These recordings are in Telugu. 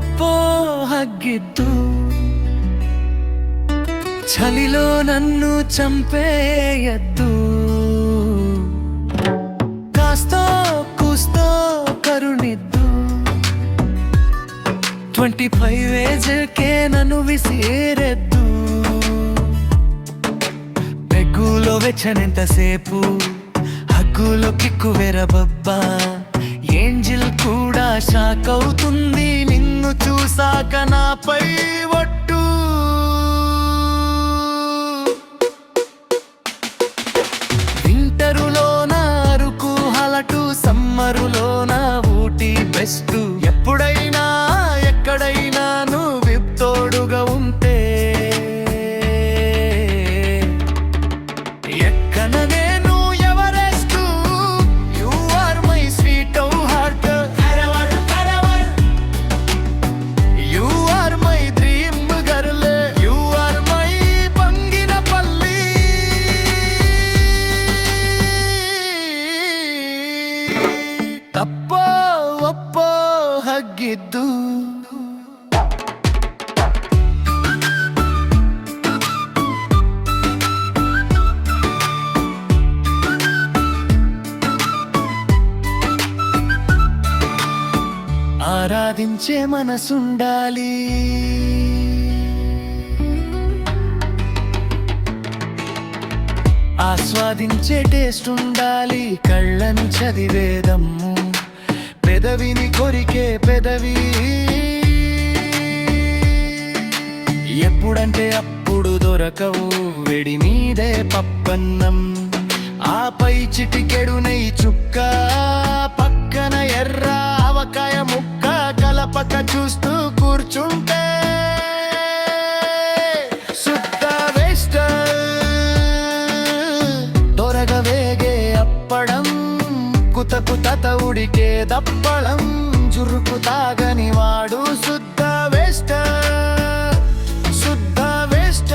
ಒಪ್ಪೋ ಹಗ್ಗಿದ್ದು ಚಲಿಲೋ ನನ್ನು ಚಂಪೇಯದ್ದು ಕಾಸ್ತೋ ಕೂಸ್ತೋ ಕರುಣಿದ್ದು ಟ್ವೆಂಟಿ ಫೈವ್ ಏಜ್ಗೆ ನನ್ನು ವಿಸಿರೆದ್ದು ಬೆಗ್ಗುಲೋ ವೆಚ್ಚನೆಂತసేಪು చూసాక నాపై ఒట్టు. వింటరులోన అరుకు హలటు నా ఊటీ బెస్టు. హగ్గిద్దు ఆరాధించే మనసుండాలి. ఆస్వాదించే టేస్ట్ ఉండాలి కళ్ళను చదివేదమ్ము పెదవిని కొరికే పెదవి. ఎప్పుడంటే అప్పుడు దొరకవు వెడి మీదే పప్పన్నం. ఆపై చిటికెడు నెయ్యి చుక్క. దప్పళం జురుకు తాగని వాడు శుద్ధ వేస్ట్ శుద్ధ వేస్ట్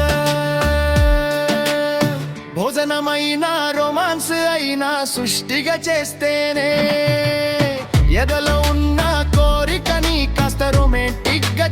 భోజనమైన రొమాన్స్ అయినా సృష్టిగా చేస్తేనే ఎదలో ఉన్న కోరికని కాస్త రొమాంటిక్గా